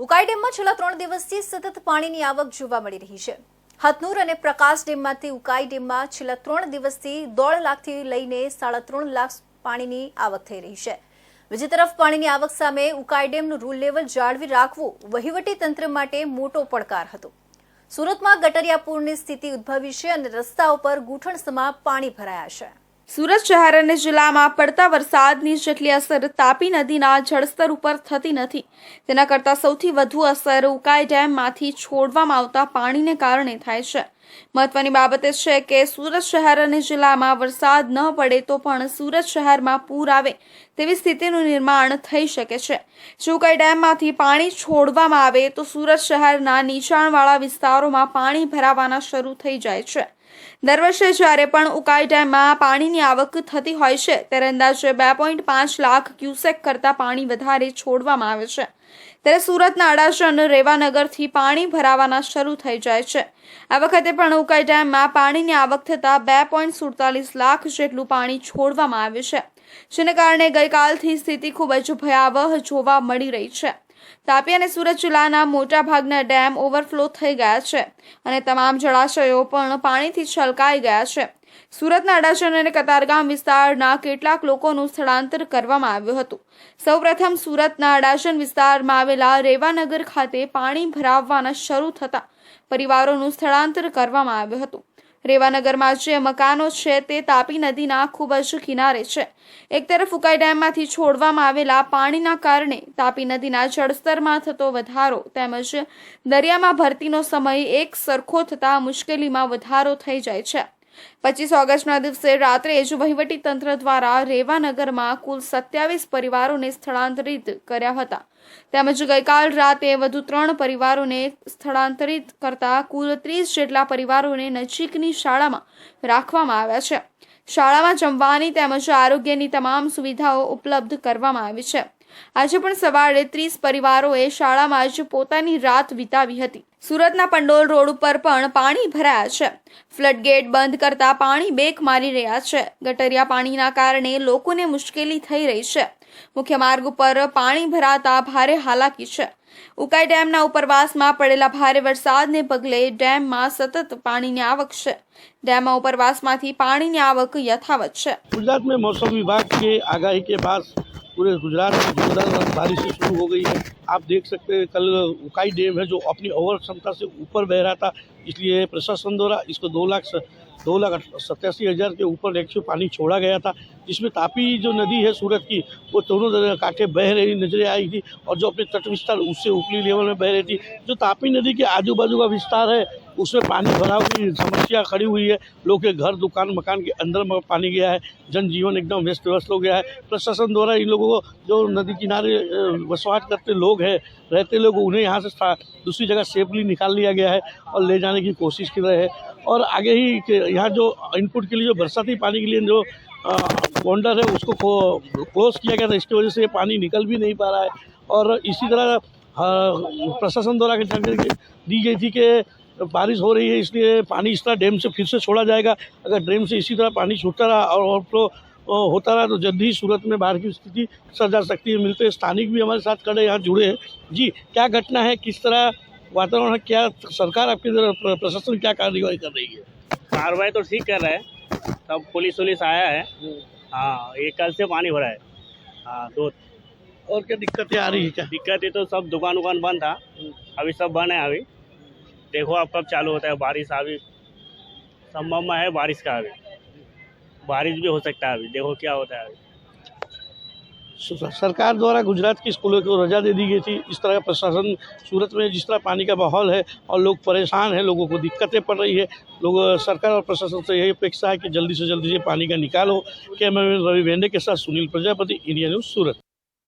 ઉકાઈ ડેમમાં છેલ્લા ત્રણ દિવસથી સતત પાણીની આવક જોવા મળી રહી છે. હથનુર અને પ્રકાશ ડેમમાંથી ઉકાઈ ડેમમાં છેલ્લા ત્રણ દિવસથી દોઢ લાખથી લઈને સાડા ત્રણ લાખ પાણીની આવક થઈ રહી છે. બીજી તરફ પાણીની આવક સામે ઉકાઈ ડેમનું રૂલ લેવલ જાળવી રાખવું વહીવટી તંત્ર માટે મોટો પડકાર હતો. સુરતમાં ગટરિયા પૂરની સ્થિતિ ઉદ્ભવી છે અને રસ્તાઓ પર ગૂંઠણસમાં પાણી ભરાયા છે. સુરત શહેર અને જિલ્લામાં પડતા વરસાદની જેટલી અસર તાપી નદીના જળસ્તર ઉપર થતી નથી. તેના કરતાં સૌથી વધુ અસર ઉકાઈ ડેમમાંથી છોડવામાં આવતા પાણીને કારણે થાય છે. મહત્વની બાબત એ છે કે સુરત શહેર અને જિલ્લામાં વરસાદ ન પડે તો પણ સુરત શહેરમાં પૂર આવે તેવી સ્થિતિનું નિર્માણ થઈ શકે છે. જો ઉકાઈ ડેમમાંથી પાણી છોડવામાં આવે તો સુરત શહેરના નીચાણવાળા વિસ્તારોમાં પાણી ભરાવાના શરૂ થઈ જાય છે. દર વર્ષે જ્યારે પણ ઉકાઈ ડેમમાં પાણીની આવક થતી હોય છે, ત્યારે અંદાજે બે પોઈન્ટ પાંચ લાખ ક્યુસેક કરતાં પાણી વધારે છોડવામાં આવે છે. ત્યારે સુરતના અડાજણ રેવાનગરથી પાણી ભરાવાના શરૂ થઈ જાય છે. આ વખતે પણ ઉકાઈ ડેમમાં પાણીની આવક થતાં બે પોઈન્ટ સુડતાલીસ લાખ જેટલું પાણી છોડવામાં આવ્યું છે, જેને કારણે ગઈકાલથી સ્થિતિ ખૂબ જ ભયાવહ જોવા મળી રહી છે. તાપી અને સુરત જિલ્લાના મોટાભાગના ડેમ ઓવરફ્લો થઈ ગયા છે અને તમામ જળાશયો પણ પાણીથી છલકાઈ ગયા છે. સુરતના અડાજણ અને કતારગામ વિસ્તારના કેટલાક લોકોનું સ્થળાંતર કરવામાં આવ્યું હતું. સૌપ્રથમ સુરતના અડાજણ વિસ્તારમાં આવેલા રેવાનગર ખાતે પાણી ભરાવવાના શરૂ થતા પરિવારોનું સ્થળાંતર કરવામાં આવ્યું હતું. રેવાનગરમાં જે મકાનો છે તે તાપી નદીના ખૂબ જ કિનારે છે. એક તરફ ઉકાઈ ડેમમાંથી છોડવામાં આવેલા પાણીના કારણે તાપી નદીના જળસ્તરમાં થતો વધારો તેમજ દરિયામાં ભરતીનો સમય એક સરખો થતાં મુશ્કેલીમાં વધારો થઈ જાય છે. પચીસ ઓગસ્ટના દિવસે રાત્રે જ તંત્ર દ્વારા રેવાનગરમાં કુલ સત્યાવીસ પરિવારોને સ્થળાંતરિત કર્યા હતા. તેમજ ગઈકાલ રાતે વધુ ત્રણ પરિવારોને સ્થળાંતરિત કરતા કુલ ત્રીસ જેટલા પરિવારોને નજીકની શાળામાં રાખવામાં આવ્યા છે. શાળામાં જમવાની તેમજ આરોગ્યની તમામ સુવિધાઓ ઉપલબ્ધ કરવામાં આવી છે. આજે પણ સવારે ત્રીસ પરિવારોએ શાળામાં જ પોતાની રાત વિતાવી હતી. સુરતના પંડોલ રોડ ઉપર પણ પાણી ભરાયા છે. ફ્લડગેટ બંધ કરતા પાણી બેક મારી રહ્યા છે. ગટરિયા પાણીના કારણે લોકોને મુશ્કેલી થઈ રહી છે. મુખ્ય માર્ગ ઉપર પાણી ભરાતા ભારે હાલાકી છે. ઉકાઈ ડેમના ઉપરવાસમાં પડેલા ભારે વરસાદને પગલે ડેમમાં સતત પાણીની આવક છે. ડેમમાં ઉપરવાસમાંથી પાણીની આવક યથાવત છે. ગુજરાત મેં મોસમ વિભાગ કે આગાહી કે બાદ पूरे गुजरात में जोरदार बारिश शुरू हो गई है। आप देख सकते हैं, कल उकाई डैम है जो अपनी ओवर क्षमता से ऊपर बह रहा था, इसलिए प्रशासन द्वारा इसको दो लाख दो लाख सत्तासी हज़ार के ऊपर रेक्शो पानी छोड़ा गया था, जिसमें तापी जो नदी है सूरत की, वो दोनों कांठे बह रही नज़र आई थी और जो अपने तट विस्तार उससे ऊपरी लेवल में बह रही थी। जो तापी नदी के आजू बाजू का विस्तार है उसमें पानी भराव की समस्या खड़ी हुई है। लोग के घर, दुकान, मकान के अंदर में पानी गया है। जनजीवन एकदम व्यस्त व्यस्त हो गया है। प्रशासन द्वारा इन लोगों को जो नदी किनारे बसवाट करते लोग हैं, रहते लोग, उन्हें यहाँ से दूसरी जगह सेफली निकाल लिया गया है और ले जाने की कोशिश कर रहे हैं। और आगे ही यहाँ जो इनपुट के लिए जो बरसाती पानी के लिए जो बॉन्डर है, उसको क्लोज किया गया था। इसकी वजह से पानी निकल भी नहीं पा रहा है। और इसी तरह प्रशासन द्वारा जानकारी दी गई थी कि बारिश हो रही है इसलिए पानी इस तरह डैम से फिर से छोड़ा जाएगा। अगर डैम से इसी तरह पानी छूटता रहा और ओवरफ्लो होता रहा तो जल्द ही सूरत में बाढ़ की स्थिति सर जा सकती है मिलते हैं। स्थानिक भी हमारे साथ खड़े यहाँ जुड़े हैं। जी क्या घटना है? किस तरह वातावरण है? क्या सरकार आपकी प्र- प्रशासन क्या कार्रवाई कर रही है? कार्रवाई तो ठीक कर रहा है। सब पुलिस वुलिस आया है। हाँ ये कल से पानी भरा है। हाँ दो और क्या दिक्कतें आ रही है क्या? दिक्कत तो सब दुकान उकान बंद था। अभी सब बंद है अभी। देखो अब कब चालू होता है, बारिश अभी संभव है बारिश का अभी। बारिश भी हो सकता है अभी, देखो क्या होता है अभी। सरकार द्वारा गुजरात की स्कूलों को रजा दे दी गई थी। इस तरह का प्रशासन सूरत में जिस तरह पानी का माहौल है और लोग परेशान हैं, लोगों को दिक्कतें पड़ रही है, लोग, सरकार और प्रशासन से यही अपेक्षा है कि जल्दी से जल्दी से पानी का निकाल हो। कैमरामैन रवि वेंडे के साथ सुनील प्रजापति, इंडिया न्यूज़, सूरत।